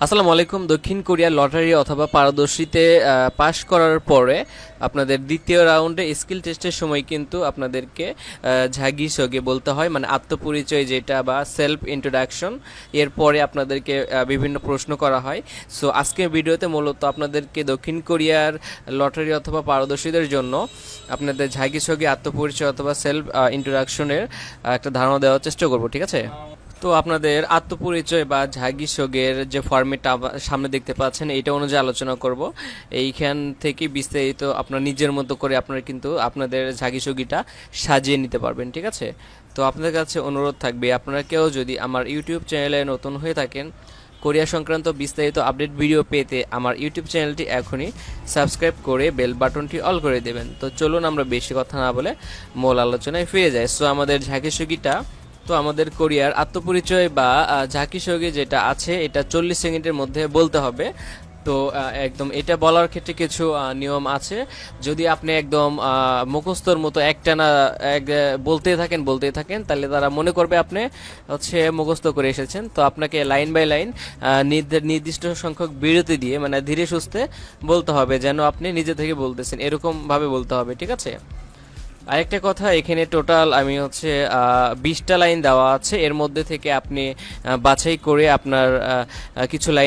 আসসালামু আলাইকুম। দক্ষিণ কোরিয়া লটারি অথবা পারদর্শীতে পাশ করার পরে আপনাদের দ্বিতীয় রাউন্ডে স্কিল টেস্টের সময় কিন্তু আপনাদেরকে ঝাগি সগে বলতে হয় মানে আত্মপরিচয় যেটা বা সেলফ ইন্ট্রোডাকশন এরপরে আপনাদেরকে বিভিন্ন প্রশ্ন করা হয়। সো আজকের ভিডিওতে মূলত আপনাদেরকে দক্ষিণ কোরিয়ার লটারি অথবা পারদর্শীদের জন্য আপনাদের ঝাগি সগে আত্মপরিচয় অথবা সেলফ ইন্ট্রোডাকশনের একটা ধারণা দেওয়ার চেষ্টা করব, ঠিক আছে? তো আপনাদের আত্মপরিচয় বা ঝাগি সোগের যে ফর্মেটটা সামনে দেখতে পাচ্ছেন, এইটা অনুযায়ী আলোচনা করব। এইখান থেকে বিস্তারিত আপনার নিজের মতো করে আপনারা কিন্তু আপনাদের ঝাগি সগিটা সাজিয়ে নিতে পারবেন, ঠিক আছে? তো আপনাদের কাছে অনুরোধ থাকবে, আপনারা কেউ যদি আমার ইউটিউব চ্যানেলে নতুন হয়ে থাকেন, কোরিয়া সংক্রান্ত বিস্তারিত আপডেট ভিডিও পেতে আমার ইউটিউব চ্যানেলটি এখনই সাবস্ক্রাইব করে বেল বাটনটি অল করে দেবেন। তো চলুন আমরা বেশি কথা না বলে মূল আলোচনায় ফিরে যাই। সো আমাদের ঝাঁকি সুগিটা তো আমাদের কোরিয়ার আত্মপরিচয় বা ঝাঁকি সঙ্গে যেটা আছে, এটা চল্লিশ সেকেন্ডের মধ্যে বলতে হবে। তো একদম এটা বলার ক্ষেত্রে কিছু নিয়ম আছে। যদি আপনি একদম মুখস্থর মতো একটানা, এক বলতে থাকেন বলতে থাকেন, তাহলে তারা মনে করবে আপনি হচ্ছে মুখস্থ করে এসেছেন। তো আপনাকে লাইন বাই লাইন নির্দিষ্ট সংখ্যক বিরতি দিয়ে মানে ধীরে সুস্থে বলতে হবে, যেন আপনি নিজে থেকে বলতেছেন এরকম ভাবে বলতে হবে, ঠিক আছে? আরেকটা কথা, এখানে টোটাল আমি হচ্ছে বিশটা লাইন দেওয়া আছে। এর মধ্যে থেকে আপনি বাছাই করে আপনার কিছু লাইন